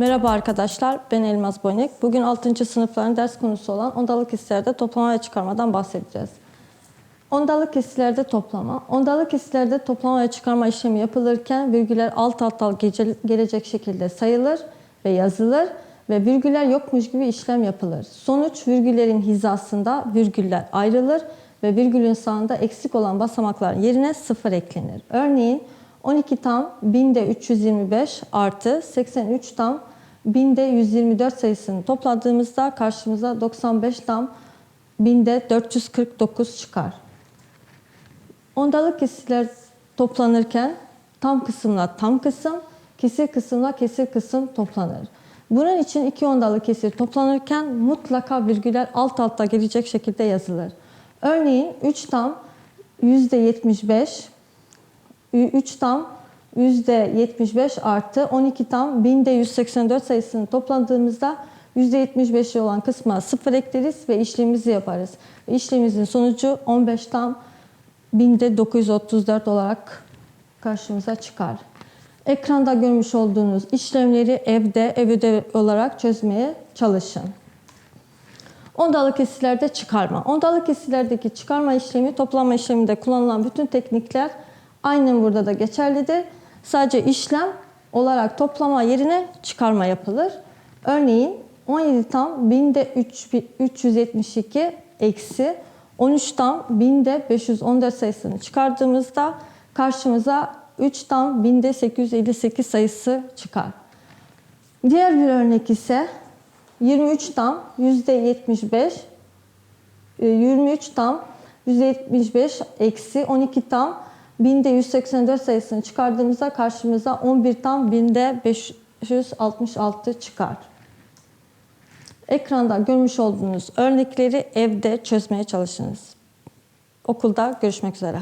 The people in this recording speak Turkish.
Merhaba arkadaşlar, ben Elmas Boynek. Bugün 6. sınıfların ders konusu olan ondalı kesilerde toplama ve çıkarmadan bahsedeceğiz. Ondalı kesirlerde toplama. Ondalı kesirlerde toplama ve çıkarma işlemi yapılırken virgüller alt alta gelecek şekilde sayılır ve yazılır ve virgüller yokmuş gibi işlem yapılır. Sonuç virgüllerin hizasında virgüller ayrılır ve virgülün sağında eksik olan basamakların yerine sıfır eklenir. Örneğin 12 tam binde 325 artı 83 tam binde 124 sayısını topladığımızda karşımıza 95 tam binde 449 çıkar. Ondalık kesirler toplanırken tam kısımla tam kısım, kesir kısımla kesir kısım toplanır. Bunun için iki ondalık kesir toplanırken mutlaka virgüller alt alta gelecek şekilde yazılır. Örneğin 3 tam %75, 3 tam %75 artı 12 tam binde 184 sayısını topladığımızda %75'i olan kısma sıfır ekleriz ve işlemimizi yaparız. Ve sonucu 15 tam binde 934 olarak karşımıza çıkar. Ekranda görmüş olduğunuz işlemleri evde ev ödevi olarak çözmeye çalışın. Ondalı kesirlerde çıkarma. Ondalı kesirlerdeki çıkarma işlemi toplama işleminde kullanılan bütün teknikler aynen burada da geçerlidir. Sadece işlem olarak toplama yerine çıkarma yapılır. Örneğin 17 tam binde 3 372 eksi 13 tam binde 514 sayısını çıkardığımızda karşımıza 3 tam binde 858 sayısı çıkar. Diğer bir örnek ise 23 tam %75 e, 23 tam %75 eksi 12 tam binde 184 sayısını çıkardığımızda karşımıza 11 tam binde 566 çıkar. Ekranda görmüş olduğunuz örnekleri evde çözmeye çalışınız. Okulda görüşmek üzere.